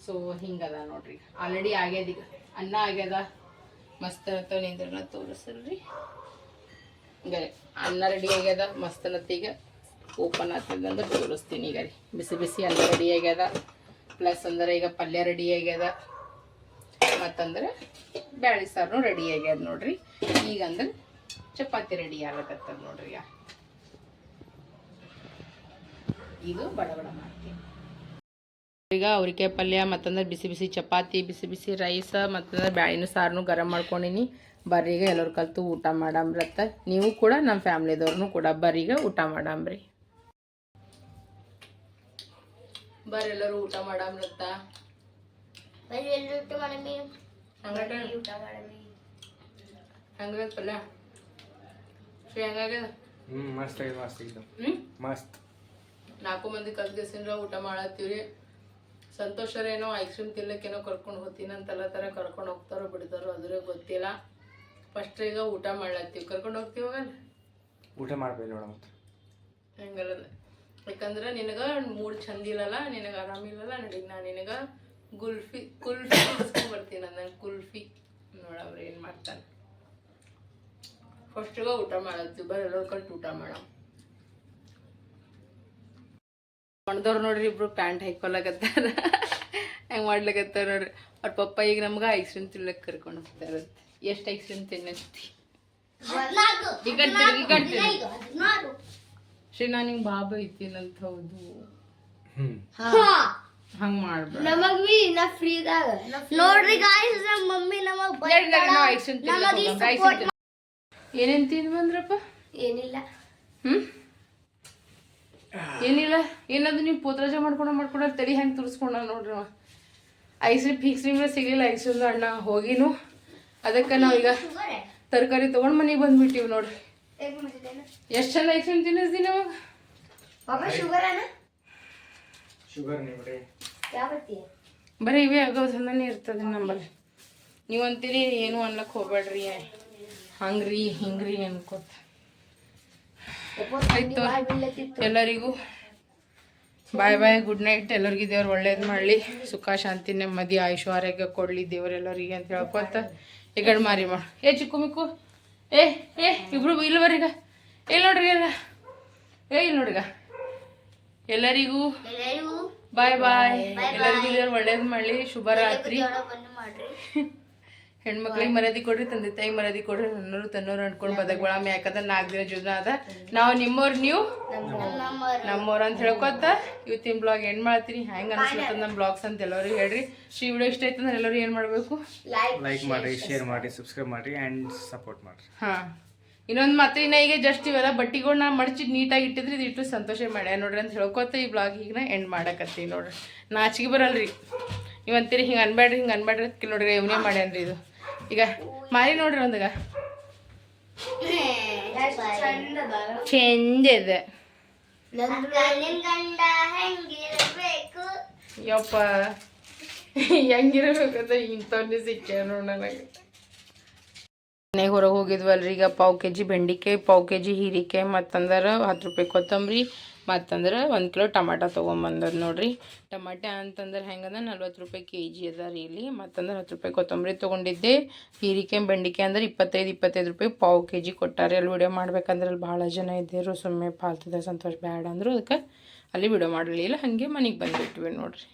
ಸೊ ಹಿಂಗದ ನೋಡ್ರಿ. ಆಲ್ರೆಡಿ ಆಗ್ಯದ ಈಗ. ಅನ್ನ ಆಗ್ಯದ. ಮಸ್ತ್ ಅನ್ನತ್ತ ನಿಂದ್ರನ ತೋರಿಸಲ್ರಿ. ಗರಿ, ಅನ್ನ ರೆಡಿ ಆಗ್ಯದ, ಮಸ್ತ್ ಅನ್ನತ್ತ ಈಗ ಓಪನ್ ಆಗ್ತದಂದ್ರೆ ತೋರಿಸ್ತೀನಿ ಈಗ ಬಿಸಿ ಬಿಸಿ ಅನ್ನ ರೆಡಿ ಆಗ್ಯದ ಪ್ಲಸ್ ಅಂದ್ರೆ ಈಗ ಪಲ್ಯ ರೆಡಿ ಆಗ್ಯದ, ಮತ್ತಂದ್ರೆ ಬ್ಯಾಳಿ ಸಾರು ರೆಡಿ ಆಗ್ಯದ ನೋಡ್ರಿ. ಈಗ ಅಂದ್ರೆ ಚಪಾತಿ ರೆಡಿ ಆಗಕತ್ತದ ನೋಡ್ರಿ ಇದು ಬಡ ಬಡ ಮಾಡ್ತೀನಿ. ಈಗ ಅವ್ರಿಕಾಯಿ ಪಲ್ಯ ಮತ್ತಂದ್ರೆ ಬಿಸಿ ಬಿಸಿ ಚಪಾತಿ ಬಿಸಿ ಬಿಸಿ ರೈಸ್ ಮತ್ತಂದ್ರೆ ಬ್ಯಾಳಿನ ಸಾರು ಗರಂ ಮಾಡ್ಕೊಂಡಿನಿ. ಬರ್ರಿ ಈಗ ಎಲ್ಲರೂ ಕಲ್ತು ಊಟ ಮಾಡಂಬ್ರತ್ತ ನೀವು ಕೂಡ ನಮ್ಮ ಫ್ಯಾಮ್ಲಿದವ್ರನ್ನೂ ಕೂಡ ಬರ್ರೀಗ ಊಟ ಮಾಡಂಬ್ರಿ ಬರ್ರಿ ಎಲ್ಲರೂ ಊಟ ಮಾಡಂಬ್ರತ್ತ ಹಂಗಾಗ ಪಲ್ಯ? ಹಂಗಾಗ್ಯದ ಮಸ್ತ್ ಆಗಿದೆ ಮಸ್ತ್ ನಾಲ್ಕು ಮಂದಿ ಕಲ್ತಿಸಿಂದ್ರ ಊಟ ಮಾಡತ್ತೀವ್ರಿ. ಸಂತೋಷರೇನೋ ಐಸ್ ಕ್ರೀಮ್ ತಿನ್ನಕ್ಕೇನೋ ಕರ್ಕೊಂಡು ಹೋಗ್ತೀನಿ ಅಂತೆಲ್ಲ ಥರ ಕರ್ಕೊಂಡು ಹೋಗ್ತಾರೋ ಬಿಡ್ತಾರೋ ಅದ್ರ ಗೊತ್ತಿಲ್ಲ. ಫಸ್ಟ್ ಈಗ ಊಟ ಮಾಡ್ಲತ್ತೀವಿ. ಕರ್ಕೊಂಡು ಹೋಗ್ತೀವಲ್ಲ ಊಟ ಮಾಡ್ಬೇಕು ನೋಡ ಮತ್ತೆ. ಹೆಂಗಲ್ಲ. ಯಾಕಂದ್ರೆ ನಿನಗೆ ಮೂಡ್ ಚಂದ ಇಲ್ಲಲ್ಲ ನಿನಗೆ ಆರಾಮಿಲ್ಲಲ್ಲ ನಡೀಗ ನಾನು ನಿನಗೆ ಗುಲ್ಫಿ ಕುಲ್ಫಿ ಬರ್ತೀನಿ ನಾನು ಕುಲ್ಫಿ. ನೋಡ ಅವ್ರು ಏನು ಮಾಡ್ತಾನೆ. ಫಸ್ಟಿಗೆ ಊಟ ಮಾಡತ್ತೀವಿ ಬರೀ ಎಲ್ಲರೂ ಕಟ್ಟು ಊಟ ಮಾಡ ಮಣ್ದವ್ರು ನೋಡ್ರಿ ಇಬ್ರು ಪ್ಯಾಂಟ್ ಹಾಕೊಳಕತ್ತಾರ. ಹೆಂಗೆ ಮಾಡ್ಲಕತ್ತಾರ ನೋಡ್ರಿ. ಅವ್ರ ಪಪ್ಪ ಈಗ ನಮ್ಗೆ ಐಸ್ ಕ್ರೀಮ್ ತಿನ್ಲಕ್ಕೆ ಕರ್ಕೊಂಡು ಹೋಗ್ತಾರ ಎಷ್ಟು ಐಸ್ ಕ್ರೀಮ್ ತಿನ್ನತ್ತಿ. ಶ್ರೀ ನಾನು ಹಿಂಗೆ ಬಾಬು ಐತೀನಂತ ಹೌದು. ಹಂಗ ಹಂಗ್ ಮಾಡ್ಬೇಡ. ನಮಗ್ ಬಿ ನಾ ಫ್ರೀದಾಗ ನೋಡ್ರಿ ಗಾಯ್ಸ್ ನಮ್ಮ ಮಮ್ಮಿ ನಮಗ್ ಏನೇನ್ ತಿಂದ್ ಬಂದ್ರಪ್ಪ ಏನಿಲ್ಲ. ಹ್ಮ್? ಏನಿಲ್ಲ ಏನದು ನೀವು ಪೋತ್ರಾಜ ಮಾಡ್ಕೊಂಡು ಮಾಡ್ಕೊಂಡ ತಡಿ ಹೆಂಗೆ ತುರ್ಸ್ಕೊಂಡ ನೋಡ್ರಿ ಅವ. ಐಸ್ ಕ್ರೀಮ್ ಫಿಕ್ಸ್ ಕ್ರೀಮ್ ಸಿಗಲಿಲ್ಲ ಐಸ್ ಕ್ರೀಮ್ ಅಣ್ಣ ಹೋಗಿನು. ಅದಕ್ಕೆ ಈಗ ತರಕಾರಿ ತೊಗೊಂಡು ಮನೆಗೆ ಬಂದ್ಬಿಟ್ಟಿವಿ ನೋಡ್ರಿ. ಎಷ್ಟು ಚಂದ ಐಸ್ ಕ್ರೀಮ್ ತಿನ್ನಿಸ್ತೀನಿ ಅವಾಗ ಬರೀ ಇವೇ ಆಗೋದನ್ನೇ ಇರ್ತದೆ ನಂಬಲ್ಲಿ ನೀವು ಅಂತೀರಿ ಏನು ಅನ್ಲಕ್ಕೆ ಹೋಗ್ಬೇಡ್ರಿ ಹಂಗ್ರಿ ಹಿಂಗ್ರಿ ಅನ್ಕೋತ. ಆಯ್ತು. ಎಲ್ಲರಿಗೂ ಬಾಯ್ ಬಾಯ್ ಗುಡ್ ನೈಟ್ ಎಲ್ಲರಿಗೂ ದೇವ್ರು ಒಳ್ಳೇದು ಮಾಡಲಿ. ಸುಖ ಶಾಂತಿ ನೆಮ್ಮದಿ ಆಯುಷ್ ಆರೋಗ್ಯ ಕೊಡಲಿ ದೇವರೆಲ್ಲರಿಗೆ ಅಂತ ಹೇಳ್ಕೊತ ಈ ಗಡ್ ಮಾರಿ ಮಾಡು. ಏ ಚಿಕ್ಕು ಮಿಕ್ಕು. ಏ ಏ ಇಬ್ರು ಇಲ್ಲಿ ಬರ್ರೀಗ ಇಲ್ಲಿ ನೋಡ್ರಿ ಎಲ್ಲ. ಏ ಇಲ್ಲಿ ನೋಡ್ರಿಗ ಎಲ್ಲರಿಗೂ ಎಲ್ಲರಿಗೂ ಬಾಯ್ ಬಾಯ್. ಎಲ್ಲರಿಗೂ ದೇವ್ರು ಒಳ್ಳೇದು ಮಾಡಲಿ. ಶುಭರಾತ್ರಿ [LAUGHS] ಹೆಣ್ಮಕ್ಳಿಗೆ ಮರ್ಯಾದಿ ಕೊಡ್ರಿ ತಂದೆ ತಾಯಿ ಮರ್ಯಾದೆ ಕೊಡ್ರಿ ನನ್ನೂರು ತನ್ನೂರು ಅನ್ಕೊಂಡು ಬದಕ್ಗೊಳಮೆ ಯಾಕಂದ್ರೆ ನಾಲ್ಕು ದಿನ ಜೀವನ ಅದ. ನಾವು ನಿಮ್ಮವ್ರು ನೀವು ನಮ್ಮವ್ರು ಅಂತ ಹೇಳ್ಕೊತ ಇವತ್ತಿನ ಬ್ಲಾಗ್ ಎಂಡ್ ಮಾಡ್ತೀನಿ. ಹೆಂಗೆ ಅನ್ಸುತ್ತೆ ನಮ್ಮ ಬ್ಲಾಗ್ಸ್ ಅಂತ ಎಲ್ಲರಿಗೂ ಹೇಳ್ರಿ. ಶ್ರೀ ವಿಡಿಯೋ ಇಷ್ಟ ಆಯ್ತು ಅಂದ್ರೆ ಎಲ್ಲರೂ ಏನು ಮಾಡಬೇಕು? ಲೈಕ್ ಮಾಡಿ ಶೇರ್ ಮಾಡಿ ಸಬ್ಸ್ಕ್ರೈಬ್ ಮಾಡಿ ಅಂಡ್ ಸಪೋರ್ಟ್ ಮಾಡ್ರಿ. ಹಾಂ. ಇನ್ನೊಂದು ಮಾತ್ರ ಇನ್ನ ಈಗ ಜಸ್ಟ್ ಇವೆಲ್ಲ ನಾ ಮಡಚಿ ನೀಟಾಗಿ ಇಟ್ಟಿದ್ರೆ ಇದು ಇಟ್ಟು ಸಂತೋಷ ಮಾಡ್ಯ ನೋಡ್ರಿ ಅಂತ ಹೇಳ್ಕೊತ ಈ ಬ್ಲಾಗ್ ಈಗ ಎಂಡ್ ಮಾಡಕತ್ತೀವಿ ನೋಡ್ರಿ. ನಾಚಿಗೆ ಬರಲ್ರಿ. ಇವಂತೀರಿ ಅಂತೀರಿ ಹಿಂಗೆ ಅನ್ಬೇಡ್ರಿ ಹಿಂಗೆ ಅನ್ಬೇಡ್ರಿ ನೋಡ್ರಿ ಇವನೇ ಮಾಡ್ಯಾನ್ರಿ ಇದು. ಈಗ ಮಾರಿ ನೋಡ್ರಿ ಒಂದಾಗ. ಚೆಂದ ಇದೆ ಯಪ್ಪ ಹೆಂಗಿರ್ಬೇಕಂತ ಇಂಥವ್ನೇ ಸಿಕ್ಕ ನೋಡ ನನಗೆ. ಮನೆಗೆ ಹೊರಗೆ ಹೋಗಿದ್ವಲ್ರಿ, ಈಗ ಪಾವು ಕೆ ಜಿ ಬೆಂಡಿಕಾಯಿ, ಪಾವು ಕೆ ಜಿ ಹೀರಿಕಾಯಿ ಮತ್ತಂದ್ರೆ ಹತ್ತು ರೂಪಾಯಿ ಕೊತ್ತಂಬರಿ. ಮತ್ತಂದ್ರೆ ಒಂದು ಕಿಲೋ ಟಮಾಟ ತೊಗೊಂಬಂದದ್ ನೋಡ್ರಿ. ಟಮಾಟೆ ಅಂತಂದ್ರೆ ಹೆಂಗಂದ್ರೆ ನಲ್ವತ್ತು ರೂಪಾಯಿ ಕೆ ಜಿ ಅದ ರೀ ಇಲ್ಲಿ. ಮತ್ತಂದ್ರೆ ಹತ್ತು ರೂಪಾಯಿ ಕೊತ್ತಂಬರಿ ತೊಗೊಂಡಿದ್ದೆ. ಹೀರಿಕಾಯಿ, ಬೆಂಡಿಕಾಯಿ ಅಂದ್ರೆ ಇಪ್ಪತ್ತೈದು ಇಪ್ಪತ್ತೈದು ರೂಪಾಯಿ ಪಾವು ಕೆ ಜಿ ಕೊಟ್ಟಾರೆ. ಅಲ್ಲಿ ವಿಡಿಯೋ ಮಾಡ್ಬೇಕಂದ್ರೆ ಅಲ್ಲಿ ಭಾಳ ಜನ ಇದ್ದರು. ಸುಮ್ಮನೆ ಫಾಲ್ತದ ಸಂತೋಷ. ಬೇಡ ಅಂದರು ಅದಕ್ಕೆ ಅಲ್ಲಿ ವಿಡಿಯೋ ಮಾಡಲಿಲ್ಲ. ಹಾಗೆ ಮನೆಗೆ ಬಂದುಬಿಟ್ವಿ ನೋಡ್ರಿ.